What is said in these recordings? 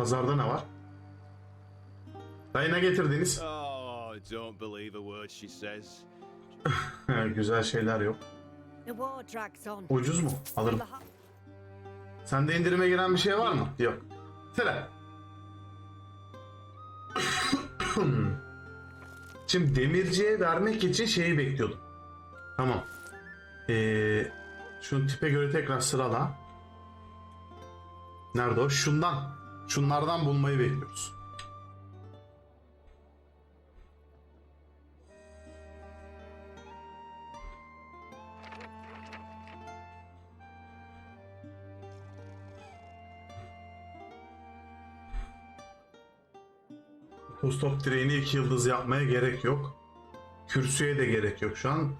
Pazarda ne var? Dayı ne getirdiniz? Oh, don't believe a word she says. Güzel şeyler yok. Ucuz mu? Alırım. Sende indirime giren bir şey var mı? Yok. Sıra. Şimdi demirciye vermek için şeyi bekliyordum. Tamam. Ee, şu tipe göre tekrar sırala. Nerede o? Şundan. Şunlardan bulmayı bekliyoruz. Postop direğini iki yıldız yapmaya gerek yok. Kürsüye de gerek yok şu an.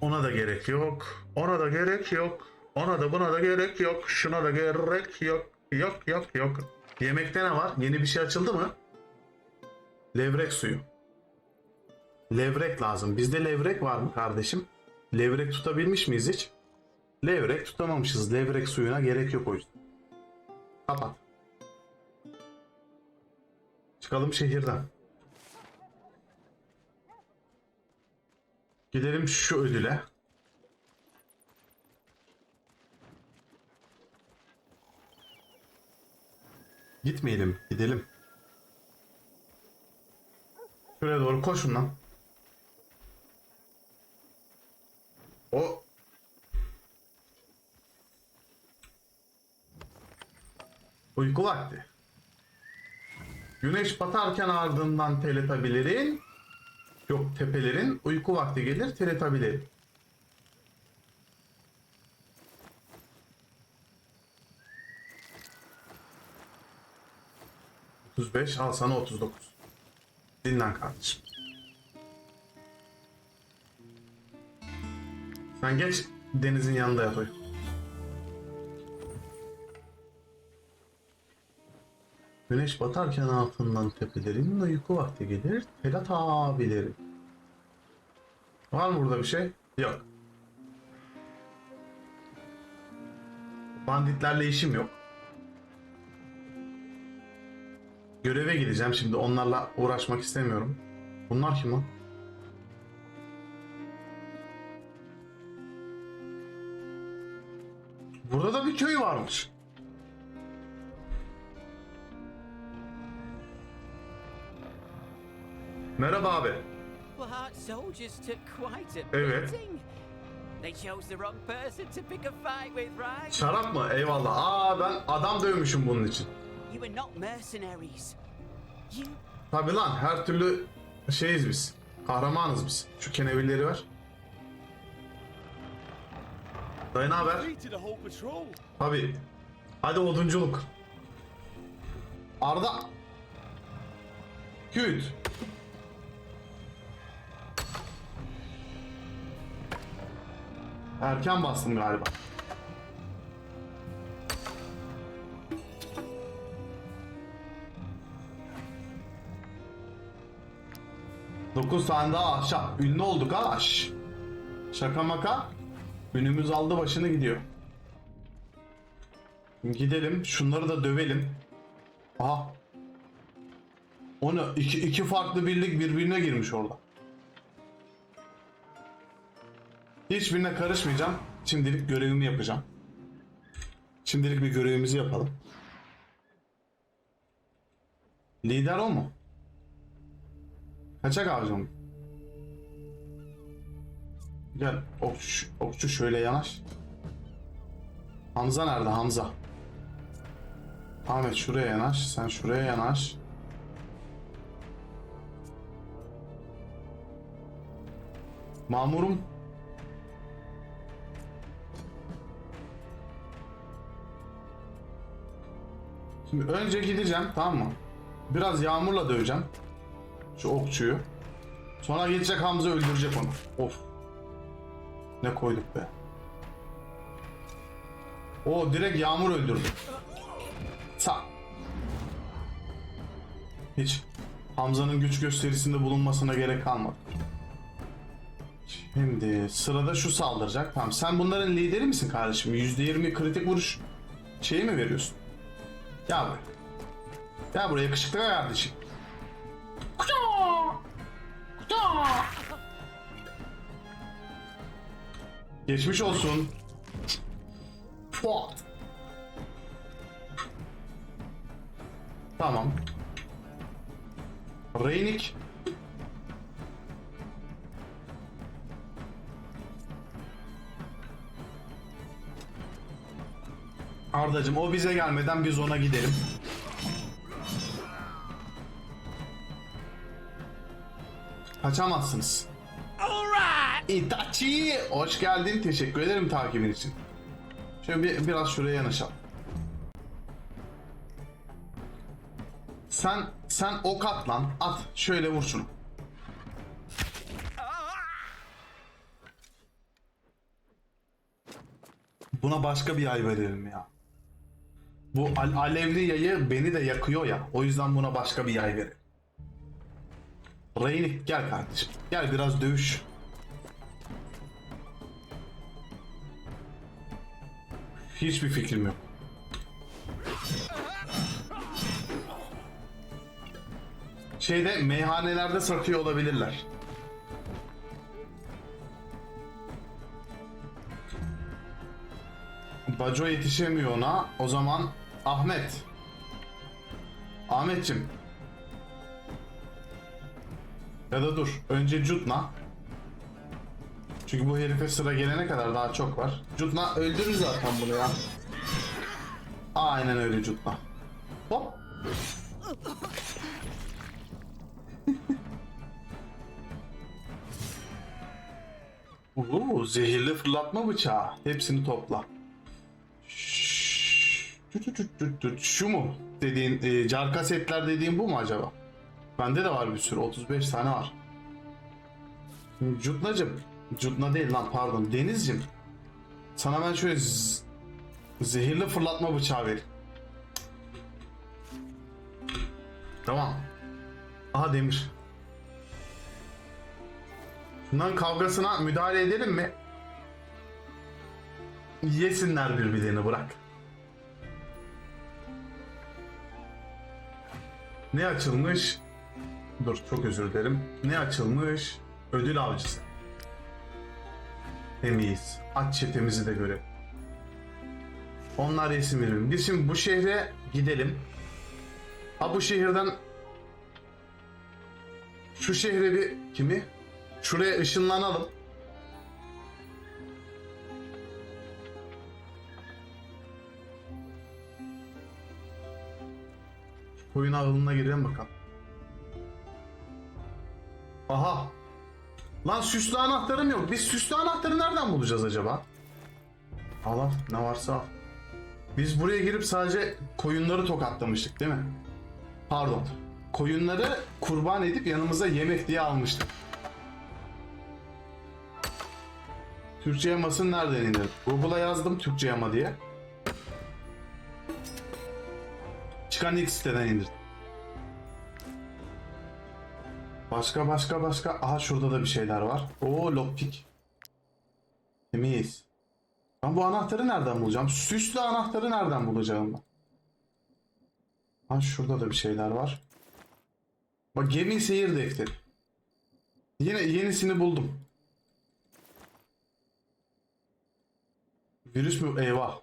Ona da gerek yok. Ona da gerek yok. Ona da buna da gerek yok. Şuna da gerek yok. Yok yok yok. Yemekte ne var? Yeni bir şey açıldı mı? Levrek suyu. Levrek lazım. Bizde levrek var mı kardeşim? Levrek tutabilmiş miyiz hiç? Levrek tutamamışız. Levrek suyuna gerek yok o yüzden. Kapat. Çıkalım şehirden. Gidelim şu ödüle. Gitmeyelim, gidelim. Şuraya doğru koşun lan. O Uyku vakti. Güneş batarken ardından teletabilerin yok tepelerin uyku vakti gelir teletabilerin. ...35 al sana 39. Dinlen kardeşim. Sen geç denizin yanında yat uyu. Güneş batarken altından tepelerin uyku vakti gelir. Telat abilerin. Var mı burada bir şey? Yok. Banditlerle işim yok. Göreve gideceğim şimdi. Onlarla uğraşmak istemiyorum. Bunlar kim lan? Burada da bir köy varmış. Merhaba abi. Evet. Şarap mı? Eyvallah. Aa ben adam dövmüşüm bunun için. You were not mercenaries. You Tabi lan her türlü şeyiz biz. Kahramanız biz. Şu kenevirleri ver. Dayı haber? Tabi. Hadi odunculuk. Arda. Küt. Erken bastım galiba. Dokuz tane daha ahşap. Ünlü olduk ha. Şş. Şaka maka. Ünümüz aldı başını gidiyor. Gidelim. Şunları da dövelim. Aha. O ne? İki, iki farklı birlik birbirine girmiş orada. Hiçbirine karışmayacağım. Şimdilik görevimi yapacağım. Şimdilik bir görevimizi yapalım. Lider o mu? Kaçak avcı mı? Gel okçu, okçu şöyle yanaş. Hamza nerede Hamza? Ahmet şuraya yanaş. Sen şuraya yanaş. Mamurum. Şimdi önce gideceğim tamam mı? Biraz yağmurla döveceğim. Şu okçuyu. Sonra gidecek Hamza öldürecek onu. Of. Ne koyduk be. O direkt yağmur öldürdü. Sa. Hiç Hamza'nın güç gösterisinde bulunmasına gerek kalmadı. Şimdi sırada şu saldıracak. Tamam sen bunların lideri misin kardeşim? %20 kritik vuruş Şeyi mi veriyorsun? Gel buraya. Gel buraya yakışıklı kardeşim. Geçmiş olsun. What? Tamam. Reynik. Ardacım o bize gelmeden biz ona gidelim. Kaçamazsınız. Itachi! Hoş geldin. Teşekkür ederim takibin için. Şöyle bir, biraz şuraya yanaşalım. Sen sen ok at lan. At. Şöyle vur şunu. Buna başka bir yay verelim ya. Bu al- alevli yayı beni de yakıyor ya. O yüzden buna başka bir yay verelim. Reyni gel kardeşim. Gel biraz dövüş. Hiçbir fikrim yok. Şeyde meyhanelerde satıyor olabilirler. Baco yetişemiyor ona. O zaman Ahmet. Ahmetçim. Ya da dur. Önce Cutna. Çünkü bu herife sıra gelene kadar daha çok var. Cutna öldürür zaten bunu ya. Aynen öyle Cutna. Hop. Oo, zehirli fırlatma bıçağı. Hepsini topla. Şu mu? Dediğin, e, car kasetler dediğin bu mu acaba? Bende de var bir sürü. 35 tane var. Cutnacım. Cutna değil lan pardon. Denizcim. Sana ben şöyle zehirli fırlatma bıçağı vereyim. Tamam. Aha demir. Bunların kavgasına müdahale edelim mi? Yesinler birbirlerini bırak. Ne açılmış? Dur çok özür dilerim. Ne açılmış? Ödül avcısı. Temiz. Aç çetemizi de görelim. Onlar resim verelim. Biz şimdi bu şehre gidelim. Ha bu şehirden şu şehre bir kimi? Şuraya ışınlanalım. Şu Koyun ağılına girelim bakalım. Aha. Lan süslü anahtarım yok. Biz süslü anahtarı nereden bulacağız acaba? Al al ne varsa al. Biz buraya girip sadece koyunları tokatlamıştık değil mi? Pardon. Koyunları kurban edip yanımıza yemek diye almıştık. Türkçe yamasını nereden indirdim? Google'a yazdım Türkçe yama diye. Çıkan ilk siteden indirdim. Başka başka başka. Aha şurada da bir şeyler var. Oo lockpick. Temiz. Ben bu anahtarı nereden bulacağım? Süslü anahtarı nereden bulacağım ben? Ha şurada da bir şeyler var. Bak gemi seyir defteri. Yine yenisini buldum. Virüs mü? Eyvah.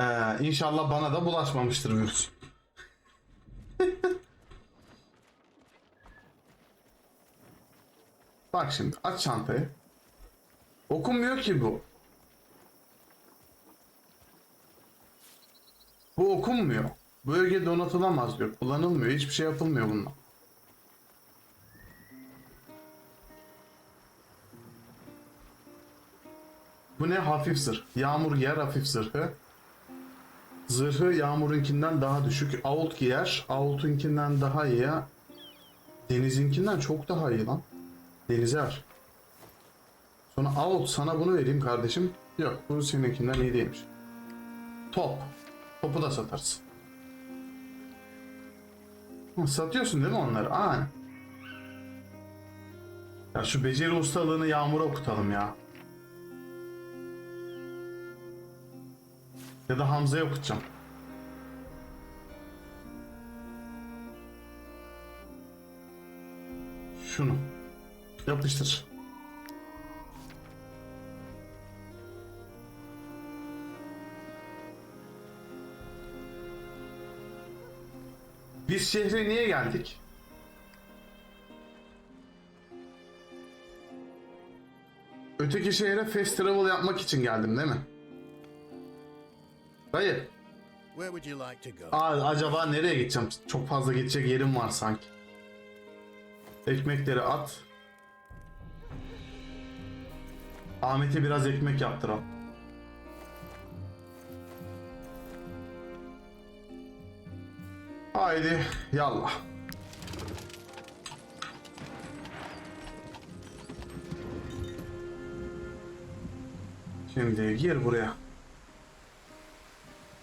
Ee, inşallah bana da bulaşmamıştır virüs. Bak şimdi aç çantayı. Okunmuyor ki bu. Bu okunmuyor. Bölge donatılamaz diyor. Kullanılmıyor. Hiçbir şey yapılmıyor bununla. Bu ne? Hafif zırh. Yağmur giyer hafif zırhı. Zırhı yağmurunkinden daha düşük. Ault giyer. Ault'unkinden daha iyi. Deniz'inkinden çok daha iyi lan. Denize ver. Sonra Ault sana bunu vereyim kardeşim. Yok bu seninkinden iyi değilmiş. Top. Topu da satarsın. Ha, Satıyorsun değil mi onları? Aynen. Ya şu beceri ustalığını Yağmur'a okutalım ya. Ya da Hamza'ya okutacağım. Şunu. Yapıştır. Biz şehre niye geldik? Öteki şehre fast travel yapmak için geldim değil mi? Dayı. Where would you like to go? Aa, acaba nereye gideceğim? Çok fazla gidecek yerim var sanki. Ekmekleri at. Ahmet'e biraz ekmek yaptıralım. Haydi yallah. Şimdi gir buraya.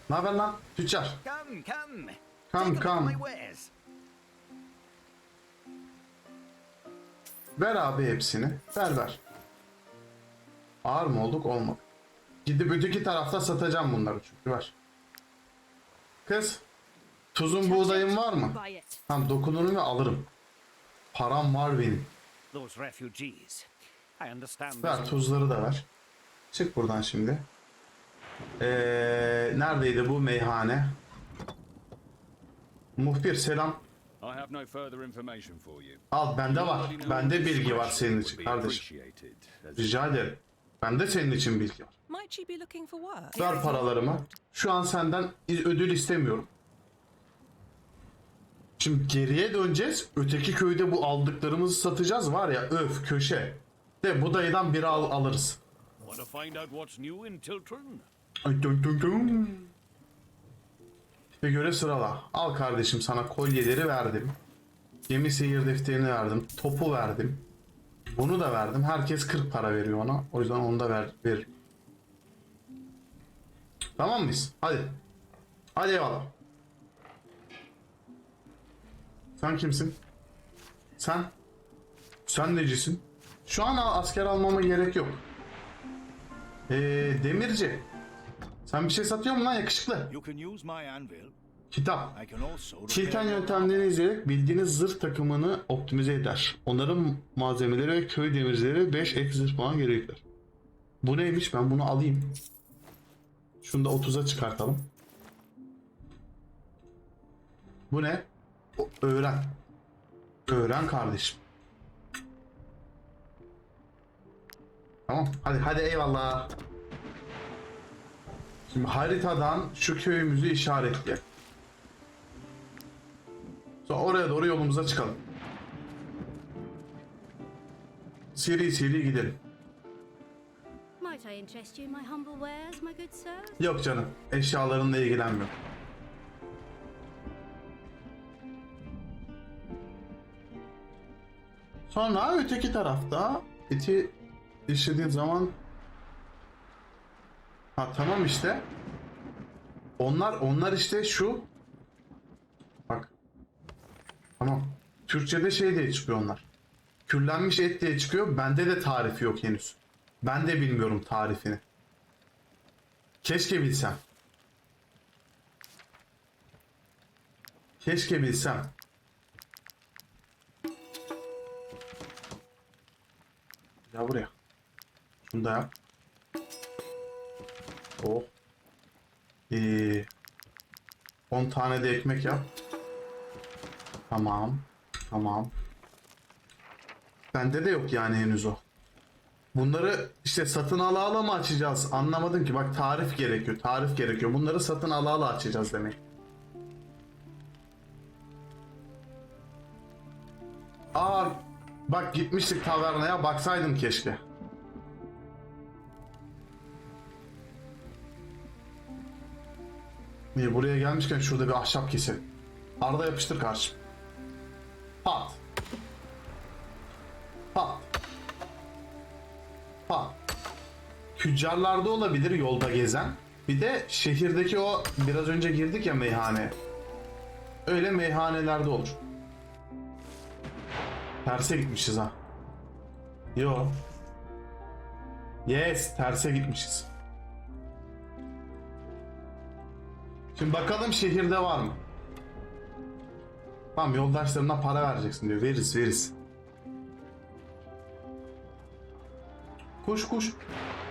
Ne haber lan? Tüccar. Come, come. Ver abi hepsini. Ver ver. Ağır mı olduk? Olmadı. Gidip öteki tarafta satacağım bunları çünkü ver. Kız. Tuzun buğdayın var mı? Tamam dokunurum ve alırım. Param var benim. Those refugees. I understand. Ver tuzları da ver. Çık buradan şimdi. Ee, neredeydi bu meyhane? Muhbir selam. I have no further information for you. Al bende var. Bende bilgi var senin için kardeşim. Rica ederim. Bende senin için work? Ver paralarımı. Şu an senden ödül istemiyorum. Şimdi geriye döneceğiz. Öteki köyde bu aldıklarımızı satacağız var ya öf köşe. De bu dayıdan biri al alırız. Tipe göre sırala. Al kardeşim sana kolyeleri verdim. Gemi seyir defterini verdim. Topu verdim. Bunu da verdim. Herkes 40 para veriyor ona. O yüzden onu da ver, ver. Tamam mıyız? Hadi. Hadi eyvallah. Sen kimsin? Sen? Sen necisin? Şu an asker almama gerek yok. Ee, demirci. Sen bir şey satıyor musun lan yakışıklı? You can use my anvil. Kitap. Çilten yöntemlerini izleyerek bildiğiniz zırh takımını optimize eder. Onların malzemeleri ve köy demircileri 5 ek zırh puan gerekler. Bu neymiş? Ben bunu alayım. Şunu da 30'a çıkartalım. Bu ne? O- öğren. Öğren kardeşim. Tamam. Hadi hadi eyvallah. Şimdi haritadan şu köyümüzü işaretle. Sonra oraya doğru yolumuza çıkalım. Seri seri gidelim. Might I interest you in my humble wares, my good sir? Yok canım. Eşyalarınla ilgilenmiyorum. Sonra öteki tarafta eti işlediğin zaman ha tamam işte onlar onlar işte şu tamam Türkçe'de şey diye çıkıyor onlar kürlenmiş et diye çıkıyor bende de tarifi yok henüz ben de bilmiyorum tarifini Keşke bilsem. Keşke bilsem. Ya buraya. Şunu da yap. Oh. Ee, 10 tane de ekmek yap. Tamam. Tamam. Bende de yok yani henüz o. Bunları işte satın ala ala mı açacağız? Anlamadım ki. Bak tarif gerekiyor. Tarif gerekiyor. Bunları satın ala ala açacağız demek. Aa bak gitmiştik tavernaya baksaydım keşke. İyi buraya gelmişken şurada bir ahşap keselim. Arada yapıştır karşı. Pat. Pat. Ha. Tüccarlarda olabilir yolda gezen. Bir de şehirdeki o biraz önce girdik ya meyhane. Öyle meyhanelerde olur. Terse gitmişiz ha. Yo. Yes, terse gitmişiz. Şimdi bakalım şehirde var mı? Tamam yoldaşlarına para vereceksin diyor. Veririz veririz. Koş koş.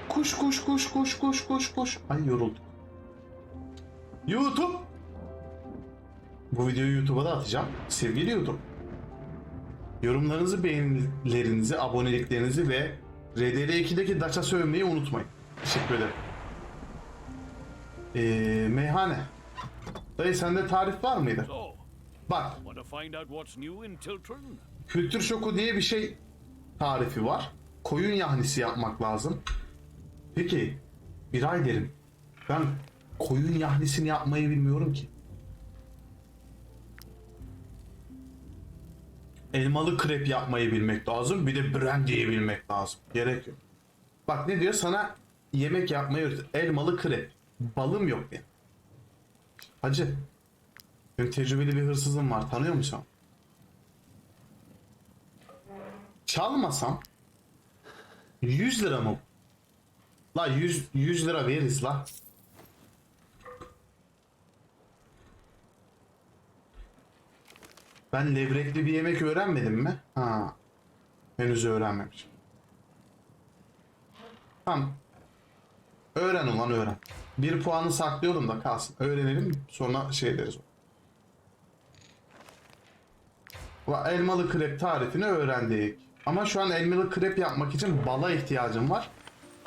Koş koş koş koş koş koş koş. Ay yoruldum. YouTube. Bu videoyu YouTube'a da atacağım. Sevgili YouTube. Yorumlarınızı, beğenilerinizi, aboneliklerinizi ve RDR2'deki Daça sövmeyi unutmayın. Teşekkür ederim. Ee, meyhane. Dayı sende tarif var mıydı? Bak kültür şoku diye bir şey tarifi var. Koyun yahnisi yapmak lazım. Peki biraderim ben koyun yahnisini yapmayı bilmiyorum ki. Elmalı krep yapmayı bilmek lazım. Bir de brandy'yi bilmek lazım. Gerek yok. Bak ne diyor sana yemek yapmayı öğret. Elmalı krep. Balım yok benim. Hacı. Benim tecrübeli bir hırsızım var. Tanıyor musun? Çalmasam 100 lira mı? La 100, 100 lira veririz la. Ben levrekli bir yemek öğrenmedim mi? Ha. Henüz öğrenmemişim. Tamam. Öğren ulan öğren. Bir puanı saklıyorum da kalsın. Öğrenelim sonra şey deriz. Elmalı krep tarifini öğrendik. Ama şu an elmalı krep yapmak için bala ihtiyacım var.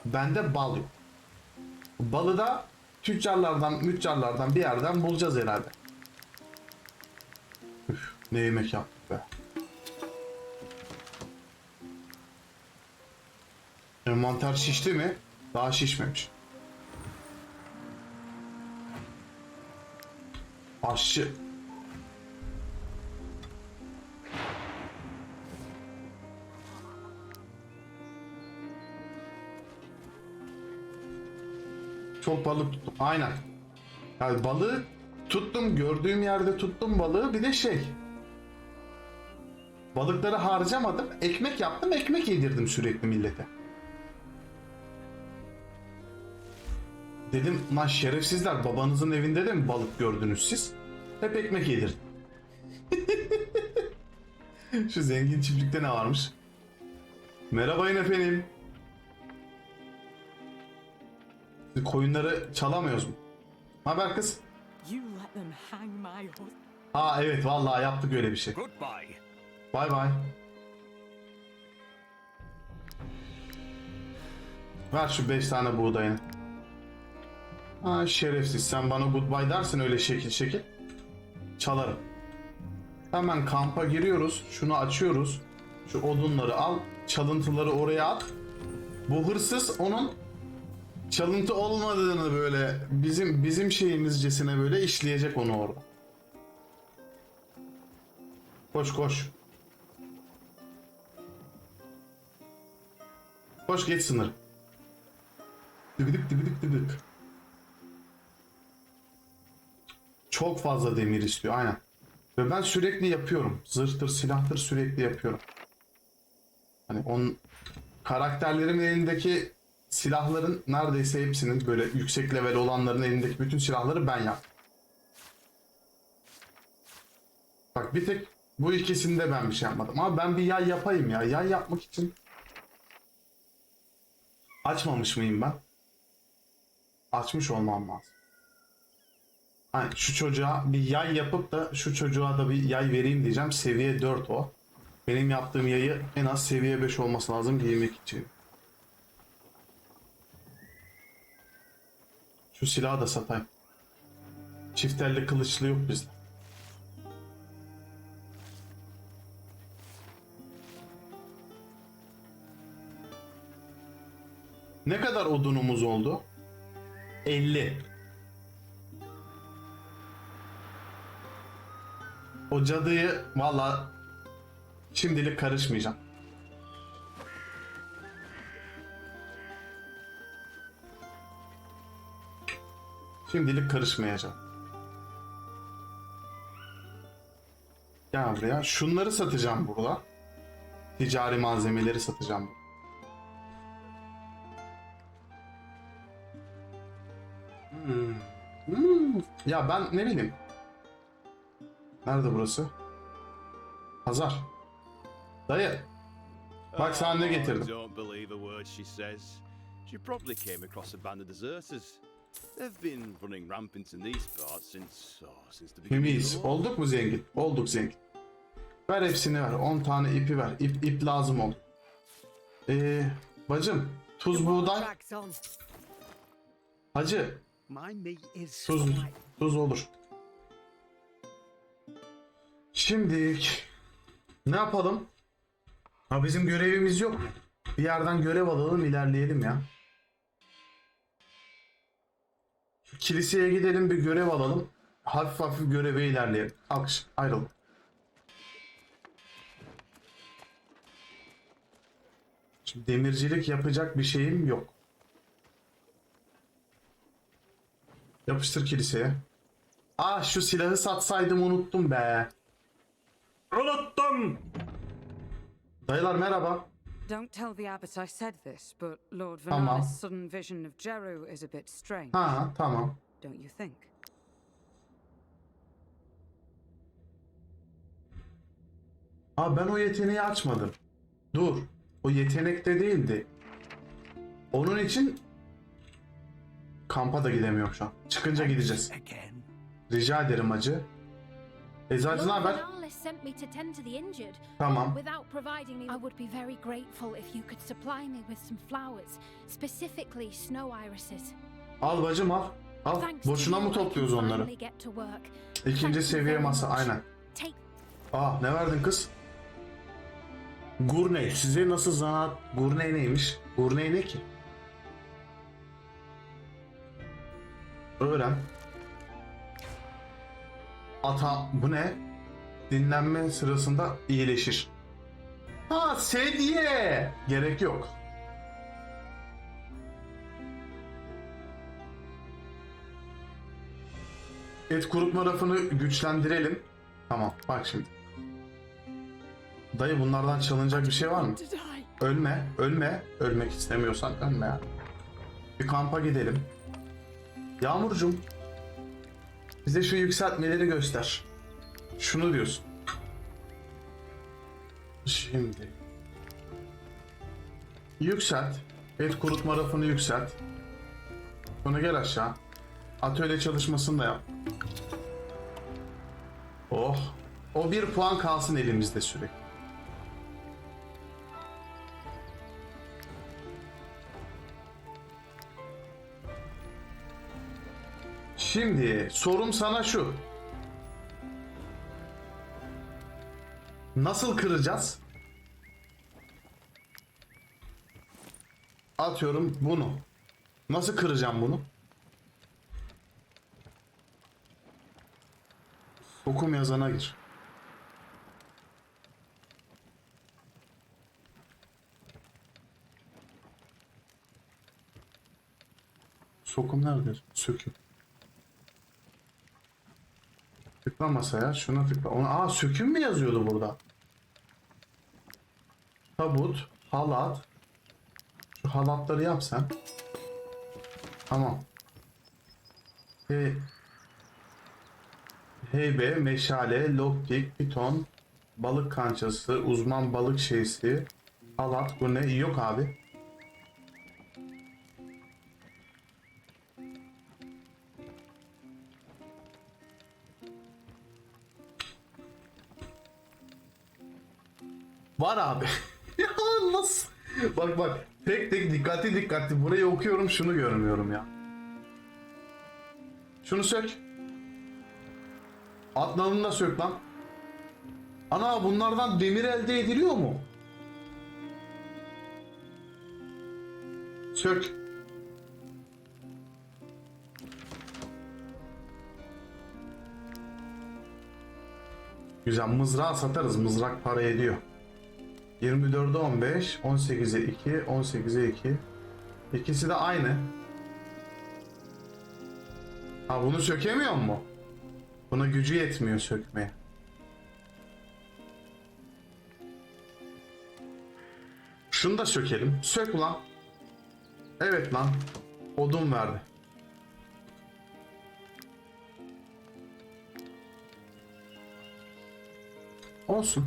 Bende bal yok. Balı da tüccarlardan, müccarlardan bir yerden bulacağız herhalde. Üf, ne yemek yaptık be. Envanter şişti mi? Daha şişmemiş. Aşçı. Çok balık tuttum. Aynen. Yani balığı tuttum. Gördüğüm yerde tuttum balığı. Bir de şey. Balıkları harcamadım. Ekmek yaptım. Ekmek yedirdim sürekli millete. Dedim lan şerefsizler babanızın evinde de mi balık gördünüz siz? Hep ekmek yedirdim. Şu zengin çiftlikte ne varmış? Merhaba efendim. Koyunları çalamıyoruz mu? Haber kız? Ha evet vallahi yaptık öyle bir şey. Goodbye. Bay bay. Ver şu 5 tane buğdayını. Ha şerefsiz sen bana goodbye dersin öyle şekil şekil. Çalarım. Hemen kampa giriyoruz. Şunu açıyoruz. Şu odunları al. Çalıntıları oraya at. Bu hırsız onun çalıntı olmadığını böyle bizim bizim şeyimizcesine böyle işleyecek onu orada. Koş koş. Koş geç sınır. Dıgıdık dıgıdık dıgıdık. Çok fazla demir istiyor aynen. Ve ben sürekli yapıyorum. Zırhtır, silahtır sürekli yapıyorum. Hani onun karakterlerimin elindeki silahların neredeyse hepsinin böyle yüksek level olanların elindeki bütün silahları ben yaptım. Bak bir tek bu ikisinde ben bir şey yapmadım. Ama ben bir yay yapayım ya. Yay yapmak için açmamış mıyım ben? Açmış olmam lazım. Hani şu çocuğa bir yay yapıp da şu çocuğa da bir yay vereyim diyeceğim. Seviye 4 o. Benim yaptığım yayı en az seviye 5 olması lazım giymek için. Şu silahı da satayım. Çifterli kılıçlı yok bizde. Ne kadar odunumuz oldu? 50. O cadıyı valla şimdilik karışmayacağım. Şimdilik karışmayacağım. Gel buraya. Şunları satacağım burada. Ticari malzemeleri satacağım. Hmm. Hmm, ya ben ne bileyim. Nerede burası? Pazar. Dayı. Bak sana ne getirdim. She probably came across a deserters. They've been running rampant in these parts since oh, since the beginning. Olduk mu zengin? Olduk zengin. Ver hepsini ver. 10 tane ipi ver. İp, ip lazım ol. Ee, bacım. Tuz buğday. Hacı. Tuz. Tuz olur. Şimdi ne yapalım? Ha bizim görevimiz yok. Bir yerden görev alalım ilerleyelim ya. Kiliseye gidelim bir görev alalım. Hafif hafif göreve ilerleyelim. Alkış ayrılın. Şimdi demircilik yapacak bir şeyim yok. Yapıştır kiliseye. Ah şu silahı satsaydım unuttum be. Unuttum. Dayılar merhaba. Don't tell the abbot I said this, but Lord Tamam. Venali's sudden vision of Jeru is a bit strange, Ha tamam. don't you think? Aa ben o yeteneği açmadım. Dur. O yetenekte değildi. Onun için kampa da gidemiyorum şu an. Çıkınca gideceğiz. Again. Rica ederim hacı. Eczacı ne Lord haber? Venalis sent me to tend to the injured. Tamam. Without providing me, I would be very grateful if you could supply me with some flowers, specifically snow irises. Al bacım al. Al. Boşuna mı topluyoruz onları? İkinci seviye masa aynen. Aa ne verdin kız? Gurney. Size nasıl zanaat? Gurney neymiş? Gurney ne ki? Öğren. Ata bu ne? Dinlenme sırasında iyileşir. Ha sedye. Gerek yok. Et kurutma rafını güçlendirelim. Tamam bak şimdi. Dayı bunlardan çalınacak bir şey var mı? Ölme, ölme. Ölmek istemiyorsan ölme ya. Bir kampa gidelim. Yağmurcum. Bize şu yükseltmeleri göster. Şunu diyorsun. Şimdi. Yükselt. Et kurutma rafını yükselt. Sonra gel aşağı. Atölye çalışmasını da yap. Oh. O bir puan kalsın elimizde sürekli. Şimdi sorum sana şu. Nasıl kıracağız? Atıyorum bunu. Nasıl kıracağım bunu? Okum yazana gir. Sokum nerede? Söküm. Tıkla masaya. Şuna tıkla. Aa söküm mü yazıyordu burada? Tabut, halat. Şu halatları yap sen. Tamam. E, heybe, meşale, lockpick, piton, balık kançası, uzman balık şeysi, halat bu ne? Yok abi. Var abi. Bak bak. Tek tek dikkatli dikkatli. Burayı okuyorum şunu görmüyorum ya. Şunu sök. Atlanını da sök lan. Ana bunlardan demir elde ediliyor mu? Sök. Güzel mızrağı satarız. Mızrak para ediyor. 24'e 15, 18'e 2, 18'e 2. İkisi de aynı. Ha bunu sökemiyor mu? Buna gücü yetmiyor sökmeye. Şunu da sökelim. Sök lan. Evet lan. Odun verdi. Olsun.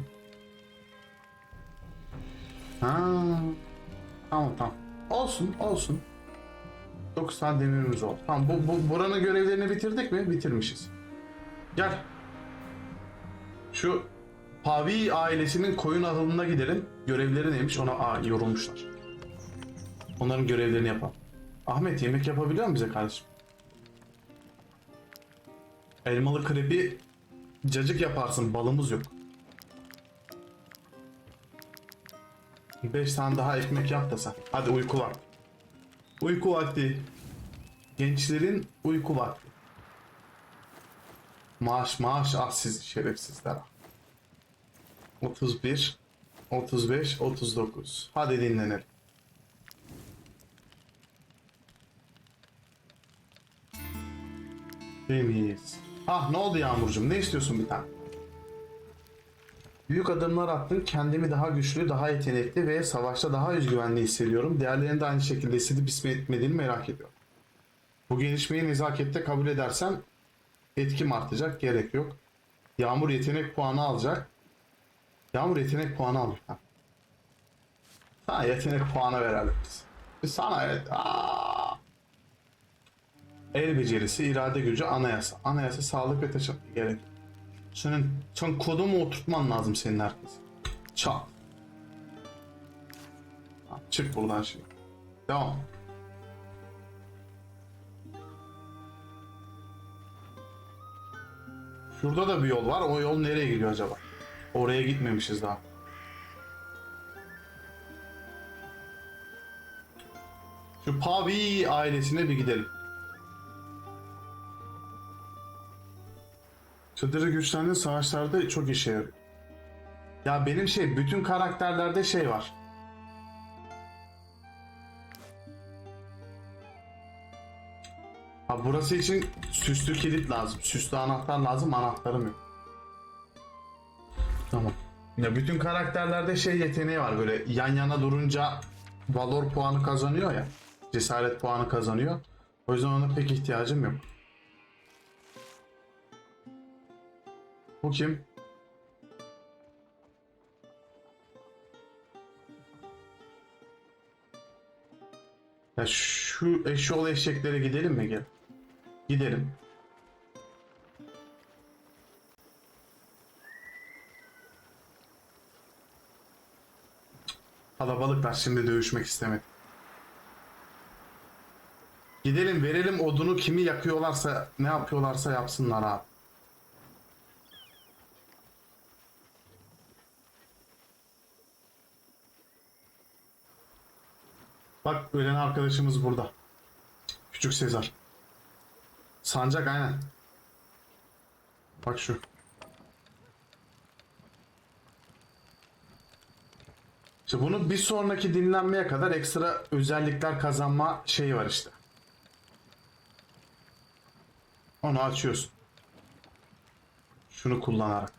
Ha. Tamam tamam. Olsun olsun. 9 tane demirimiz oldu. Tamam bu, bu buranın görevlerini bitirdik mi? Bitirmişiz. Gel. Şu Pavi ailesinin koyun ahılına gidelim. Görevleri neymiş ona aa, yorulmuşlar. Onların görevlerini yapalım. Ahmet yemek yapabiliyor musun bize kardeşim? Elmalı krepi cacık yaparsın balımız yok. 5 tane daha ekmek yap da sen. Hadi uyku vakti. Uyku vakti. Gençlerin uyku vakti. Maaş maaş ah siz şerefsizler. 31 35 39. Hadi dinlenelim. Temiz. Ah ne oldu Yağmurcuğum? Ne istiyorsun bir tane? Büyük adımlar attın. Kendimi daha güçlü, daha yetenekli ve savaşta daha özgüvenli hissediyorum. Diğerlerinin de aynı şekilde hissedip etmediğini merak ediyorum. Bu gelişmeyi nezakette kabul edersem etkim artacak. Gerek yok. Yağmur yetenek puanı alacak. Yağmur yetenek puanı alır. Ha. Yetenek puanı verelim biz. Biz sana evet. El becerisi, irade gücü, anayasa. Anayasa, sağlık ve taşıma gerek. Senin, sen kodumu oturtman lazım senin herkes. Çal. Çık buradan şimdi. Devam. Şurada da bir yol var. O yol nereye gidiyor acaba? Oraya gitmemişiz daha. Şu Pavi ailesine bir gidelim. Çadırı güçlendiği savaşlarda çok işe yarıyor. Ya benim şey bütün karakterlerde şey var. Ha burası için süslü kilit lazım. Süslü anahtar lazım. Anahtarım yok. Tamam. Ya bütün karakterlerde şey yeteneği var böyle yan yana durunca valor puanı kazanıyor ya. Cesaret puanı kazanıyor. O yüzden ona pek ihtiyacım yok. Bu kim? Ya şu eşyol eşeklere gidelim mi gel? Gidelim. Kalabalıklar şimdi dövüşmek istemedi. Gidelim verelim odunu kimi yakıyorlarsa ne yapıyorlarsa yapsınlar abi. Bak ölen arkadaşımız burada. Küçük Sezar. Sancak aynen. Bak şu. İşte bunu bir sonraki dinlenmeye kadar ekstra özellikler kazanma şeyi var işte. Onu açıyorsun. Şunu kullanarak.